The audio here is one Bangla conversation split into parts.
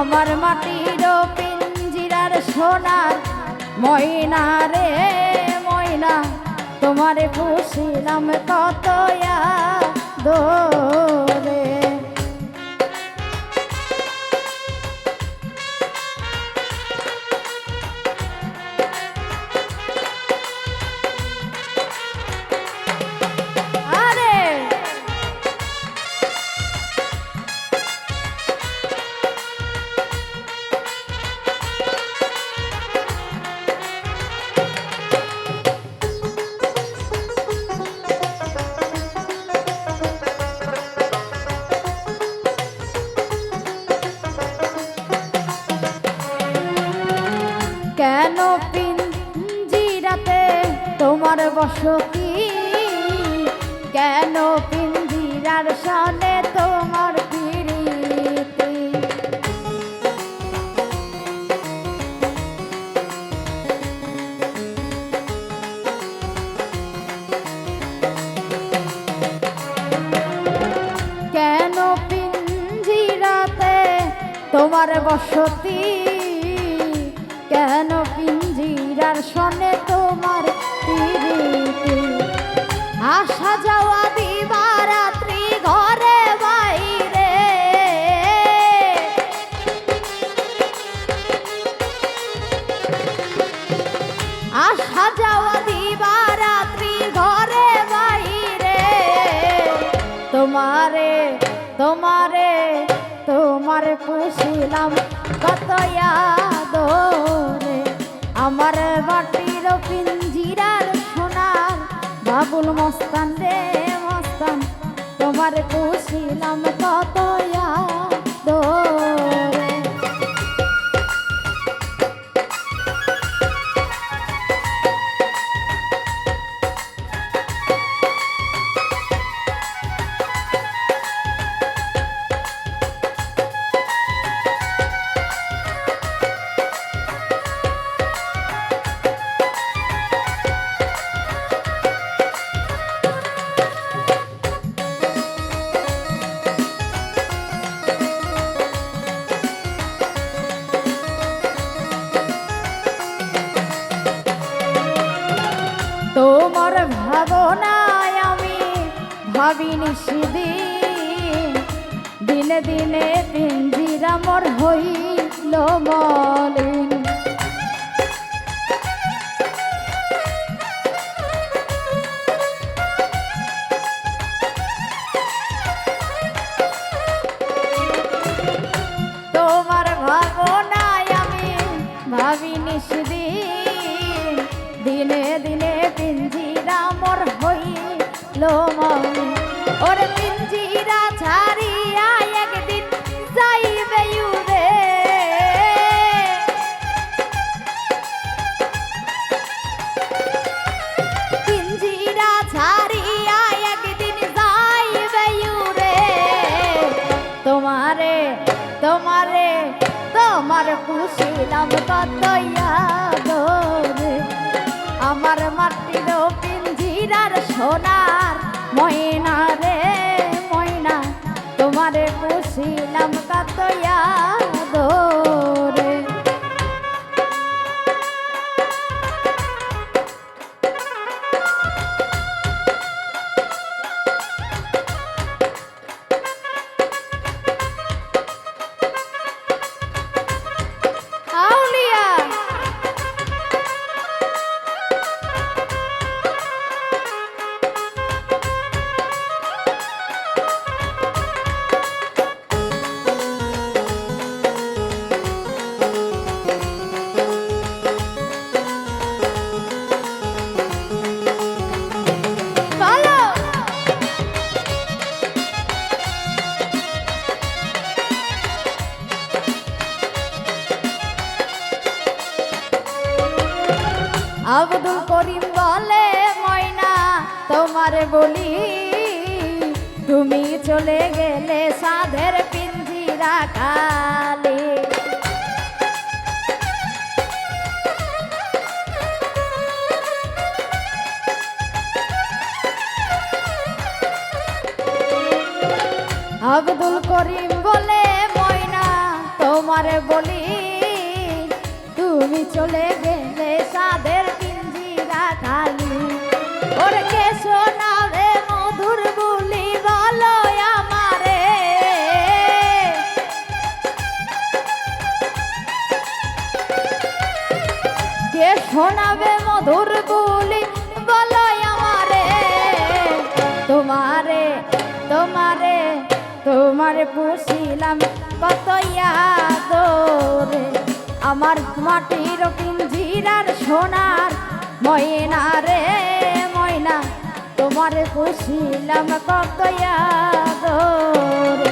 আমার মাটির পিঞ্জিরার সোনার ময়না রে ময়না তোমার পুষিলাম কত দোরে বসতি কেন পিঞ্জিরার সনে তোমার পিরিতি? কেন পিঞ্জিরাতে তোমার বসতি? আসা যাওয়া দিবারাত্রি ঘরে বাইরে। তোমারে তোমারে তোমারে পুষিলাম কত দোরে সেদিন দিনে দিনে পিঞ্জিরা মোর হইল মলিন। তোমার ভাবনায় আমি ভাবিনি সেদিন দিনে দিনে পিঞ্জিরা মোর হইল মনে পুষিলাম কত আমার মাটির পিঞ্জিরার সোনার বলি তুমি চলে গেলে সাধের পিঞ্জিরা কালে। আব্দুল করিম বলে, ময়না, তোমার বলি, তুমি চলে গেলে সাদের পিঞ্জিরা খালি ওরে কে শোনাবে তোমারে পুষিলাম কত ইয়াদরে আমার মাটির পিঞ্জিরার সোনার ময়না রে, ময়না। তোমার পুষিলাম কত ইয়াদরে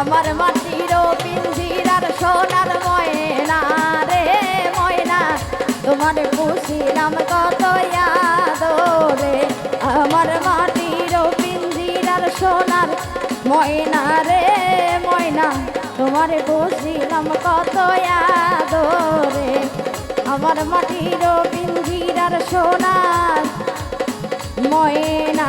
আমার মাটির পিঞ্জিরার সোনার ময়না রে, ময়না। তোমার বুঝিলাম কত রে আমার মাটির পিঞ্জিরার সোনার ময়না রে, ময়না। তোমার বুঝিলাম কত আদরে। আমার মাটির পিঞ্জিরার সোনার ময়না